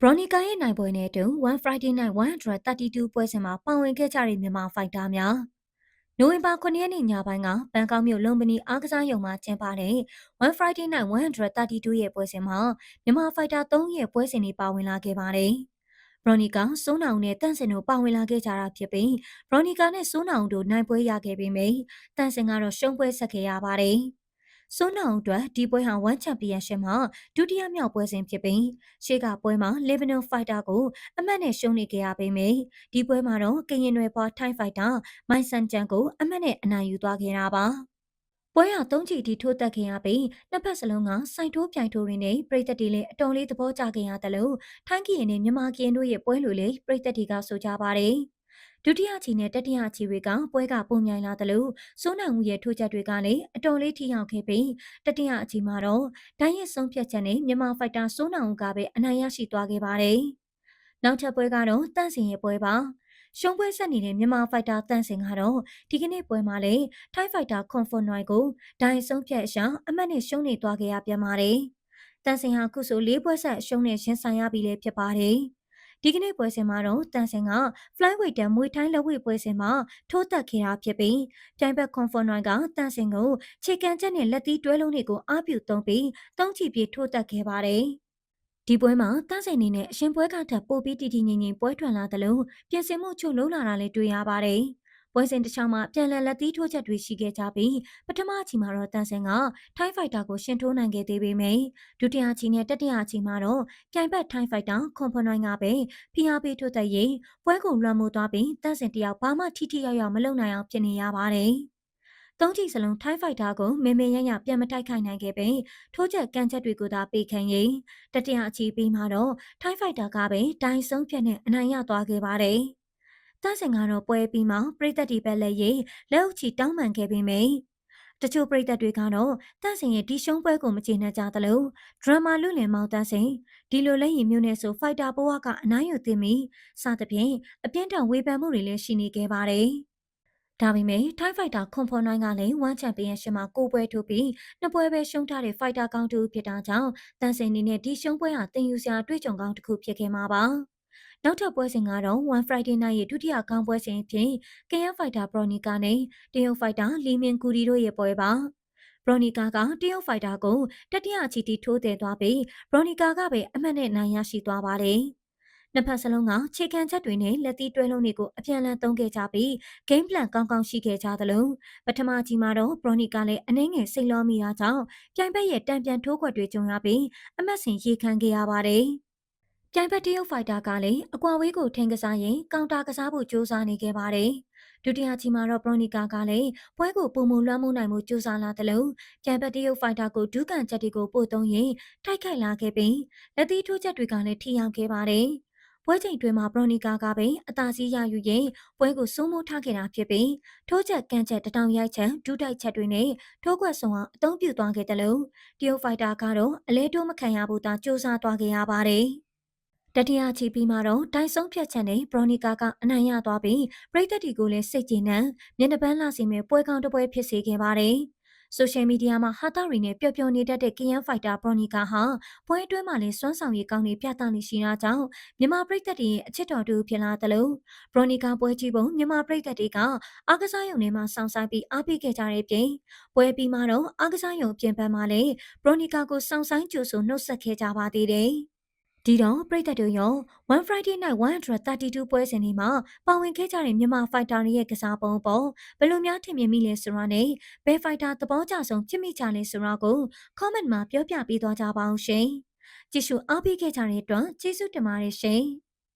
ဘရော်နီကာရဲ့နိုင်ပွဲနဲ့အတူ One Friday Night 132ပွဲစဉ်မှာပါဝင်ခဲ့ကြတဲ့မြန်မာဖိုက်တာများနိုဝင်ဘာ9ရက်နေ့ညပိုင်းကဘန်ကောက်မြို့လုံပနီအားကစားရုံမှာကျင်းပတဲ့ One Friday Night 132ရဲ့ပွဲစဉ်မှာမြန်မာဖိုက်တာ3ရဲ့ပွဲစဉ်တွေပါဝင်လာခဲ့ပါတယ်။ဘရော်နီကာစိုးနောင်နဲ့တန့်စင်တို့ပါဝင်လာခဲ့ကြတာဖြစ်ပြီးဘရော်နီကာနဲ့စိုးနောင်တို့နိုင်ပွဲရခဲ့ပေမယ့်တန့်စင်ကတော့ရှုံးပွဲဆက်ခဲ့ရပါတယ်။ စွန်းနောင်အတွက်ဒီပွဲဟာ1ချန်ပီယံရှစ်မှာဒုတိယမြောက်ပွဲစဉ်ဖြစ်ပြီးရှေ့ကပွဲမှာ Lebanon Fighter ကိုအမှတ်နဲ့ရှုံးနေခဲ့ရပေမယ့်ဒီပွဲမှာတော့ကရင်နယ်ပေါ် Thai Fighter မိုင်ဆန်ချန်ကိုအမှတ်နဲ့အနိုင်ယူသွားခဲ့တာပါပွဲဟာသုံးချီတီထိုးတက်ခင်ရပြီးနှစ်ဖက်စလုံးကစိုင်ထိုးပြိုင်ထိုးရင်းနဲ့ပြည်သက်တီလည်းအတော်လေးသဘောကျခင်ရတယ်လို့ထိုင်းကရင်နဲ့မြန်မာကရင်တို့ရဲ့ပွဲလိုလေးပြည်သက်တီကဆိုကြပါတယ်။ ဒုတိယချီနဲ့တတိယချီတွေကပွဲကပုံမြိုင်လာတယ်လို့စိုးနိုင်မှုရဲ့ထိုးချက်တွေကလည်းအတော်လေးထိရောက်ခဲ့ပြီးတတိယအချီမှာတော့ဒိုင်းရဲ့ဆုံးဖြတ်ချက်နဲ့မြန်မာဖိုက်တာစိုးနိုင်ဦးကပဲအနိုင်ရရှိသွားခဲ့ပါတယ်။နောက်ထပ်ပွဲကတော့တန့်စင်ရဲ့ပွဲပါ။ရှုံးပွဲဆက်နေတဲ့မြန်မာဖိုက်တာတန့်စင်ကတော့ဒီကနေ့ပွဲမှာလေထိုင်းဖိုက်တာကွန်ဖွန်နွိုင်ကိုဒိုင်းဆုံးဖြတ်အရှာအမှတ်နဲ့ရှုံးနေသွားခဲ့ရပြန်ပါတယ်။တန့်စင်ဟာခုဆို၄ပွဲဆက်ရှုံးနေရင်ဆိုင်ရပြီလေဖြစ်ပါတယ်။ ဒီကနေ့ပွဲစဉ်မှာတော့တန်ဆင်က flyweight တန်မွေထိုင်းလက်ဝှေ့ပွဲစဉ်မှာထိုးတက်ခဲ့တာဖြစ်ပြီးပြိုင်ဘက်ကွန်ဖွန်နွိုင်ကတန်ဆင်ကိုခြေကန်ချက်နဲ့လက်သီးတွဲလုံးတွေကိုအားပြုသုံးပြီးတုံးချီပြေထိုးတက်ခဲ့ပါတယ်။ဒီပွဲမှာတန်းစိန်နေနဲ့အရှင်ပွဲကထပ်ပိုပြီးတည်တည်ငြိမ်ငြိမ်ပွဲထွန်လာသလိုပြင်ဆင်မှုချုပ်လုံးလာတာလည်းတွေ့ရပါတယ်။ ပွဲစဉ်တစ်ချောင်းမှာပြန်လည်လက်သီးထိုးချက်တွေရှိခဲ့ကြပြီးပထမအချီမှာတော့တန်ဆင်ကထိုင်းဖိုက်တာကိုရှင်ထိုးနိုင်ခဲ့သေးပေမယ့်ဒုတိယအချီနဲ့တတိယအချီမှာတော့ပြိုင်ဘက်ထိုင်းဖိုက်တာခွန်ဖွန်နိုင်ကပဲဖိအားပေးထိုးသက်ရေးပွဲကိုလွှမ်းမိုးသွားပြီးတန်ဆင်တယောက်ဘာမှထိထိရောက်ရောက်မလုပ်နိုင်အောင်ဖြစ်နေရပါတယ်။သုံးချီစလုံးထိုင်းဖိုက်တာကိုမေမေရရပြန်မတိုက်ခိုက်နိုင်ခဲ့ပေထိုးချက်ကန်ချက်တွေကိုသာပေးခံရင်တတိယအချီပြီးမှတော့ထိုင်းဖိုက်တာကပဲဒိုင်းဆုံးဖြတ်နဲ့အနိုင်ရသွားခဲ့ပါတယ်။ တန့်စင်ကတော့ပွဲပြီးမှပြည်သက်ဒီဘက်လက်ရေးလက်အုပ်ချီတောင်းပန်ခဲ့ပေမယ့်တချို့ပြည်သက်တွေကတော့တန့်စင်ရဲ့ဒီရှုံးပွဲကိုမကျေနပ်ကြသလိုဒရမာလူလင်မောင်တန့်စင်ဒီလိုလက်ရည်မျိုးနဲ့ဆိုဖိုက်တာဘဝကအနိုင်ယူသိမိစသဖြင့်အပြင်းထန်ဝေဖန်မှုတွေလည်းရှိနေခဲ့ပါတယ်။ဒါပေမဲ့ထိုင်းဖိုက်တာခွန်ဖွန်နိုင်ကလည်းဝမ်ချန်ပီယံရှစ်မှာကိုပွဲထိုးပြီးနှစ်ပွဲပဲရှုံးထားတဲ့ဖိုက်တာကောင်းတူဖြစ်တာကြောင့်တန်စင်နေနဲ့ဒီရှုံးပွဲဟာတင်ယူစရာတွေ့ကြုံကောင်းတစ်ခုဖြစ်ခဲ့မှာပါ။ နောက်ထပ်ပွဲစဉ်ကတော့ One Friday Night ရဲ့ဒုတိယကောင်းပွဲစဉ်အဖြစ်ကရန်ဖိုက်တာဘရိုနီကာနဲ့တရုတ်ဖိုက်တာလီမင်ကူရီတို့ရဲ့ပွဲပါဘရိုနီကာကတရုတ်ဖိုက်တာကိုတတိယချီတီထိုးတယ်သွားပြီးဘရိုနီကာကပဲအမှတ်နဲ့နိုင်ရရှိသွားပါတယ်။နှစ်ဖက်စလုံးကခြေခံချက်တွေနဲ့လက်သီးတွဲလုံးတွေကိုအပြန်အလှန်သုံးခဲ့ကြပြီး game plan ကောင်းကောင်းရှိခဲ့ကြသလိုပထမကြီးမှာတော့ဘရိုနီကာလည်းအနှင်းငယ်စိတ်လောမိတာကြောင့်ပြိုင်ဘက်ရဲ့တံပြန်ထိုးခွက်တွေကြုံရပြီးအမတ်စင်ရေခံခဲ့ရပါတယ်။ ပြိုင်ဘက်တရုတ်ဖိုက်တာကလည်းအကွာဝေးကိုထင်ကစားရင်ကောင်တာကစားဖို့ကြိုးစားနေခဲ့ပါတယ်။ဒုတိယချီမှာတော့ဘရိုနီကာကလည်းပွဲကိုပုံမှုလွှမ်းမိုးနိုင်မှုကြိုးစားလာတယ်လို့ပြိုင်ဘက်တရုတ်ဖိုက်တာကိုဒုကန်ချက်တွေကိုပို့သုံးရင်တိုက်ခိုက်လာခဲ့ပြီးလက်သီးထိုးချက်တွေကလည်းထိရောက်ခဲ့ပါတယ်။ပွဲချိန်တွင်မှာဘရိုနီကာကပဲအသာစီးရယူရင်ပွဲကိုစိုးမိုးထားခဲ့တာဖြစ်ပြီးထိုးချက်ကန်ချက်တထောင်ရိုက်ချက်ဒူးတိုက်ချက်တွေနဲ့ထိုးခွက်ဆောင်အောင်အသုံးပြုသွားခဲ့တယ်လို့တရုတ်ဖိုက်တာကတော့အလဲတိုးမခံရဘူးသာစူးစမ်းသွားခဲ့ရပါတယ်။ တတိယချီပြီးမှတော့တိုင်ဆုံးဖြတ်ချက်နဲ့ဘရိုနီကာကအနိုင်ရသွားပြီးပရိသတ်တွေကိုလည်းစိတ်ကြည်နံမျက်နှာပန်းလာစီမဲ့ပွဲကောင်းတစ်ပွဲဖြစ်စေခဲ့ပါတယ်။ဆိုရှယ်မီဒီယာမှာဟာတာရီနဲ့ပျော်ပျော်နေတတ်တဲ့ကီယန်ဖိုက်တာဘရိုနီကာဟာပွဲအတွင်းမှာလည်းစွမ်းဆောင်ရည်ကောင်းတွေပြသနေရှိတာကြောင့်မြန်မာပရိသတ်တွေရဲ့အချစ်တော်တူဖြစ်လာတယ်လို့ဘရိုနီကာပွဲကြည့်ပုံမြန်မာပရိသတ်တွေကအားကစားရုံထဲမှာစောင့်ဆိုင်ပြီးအားပေးခဲ့ကြတဲ့ပြင်ပွဲပြီးမှတော့အားကစားရုံပြင်ပန်းမှာလည်းဘရိုနီကာကိုစောင့်ဆိုင်ကြိုဆိုနှုတ်ဆက်ခဲ့ကြပါသေးတယ်။ ဒီတော့ပြည်သက်တို့ရော One Friday Night 132ပွဲစဉ်ဒီမှာပါဝင်ခဲ့ကြတဲ့မြန်မာဖိုက်တာတွေရဲ့ကစားပုံပေါ်ဘယ်လိုများထင်မြင်မိလဲဆိုတာနဲ့ဘယ်ဖိုက်တာသဘောကျဆုံးဖြစ်မိကြလဲဆိုတာကို comment မှာပြောပြပေးသွားကြပါအောင်ရှင်။ကြည့်ရှုအားပေးခဲ့ကြတဲ့အတွက်ကျေးဇူးတင်ပါတယ်ရှင်။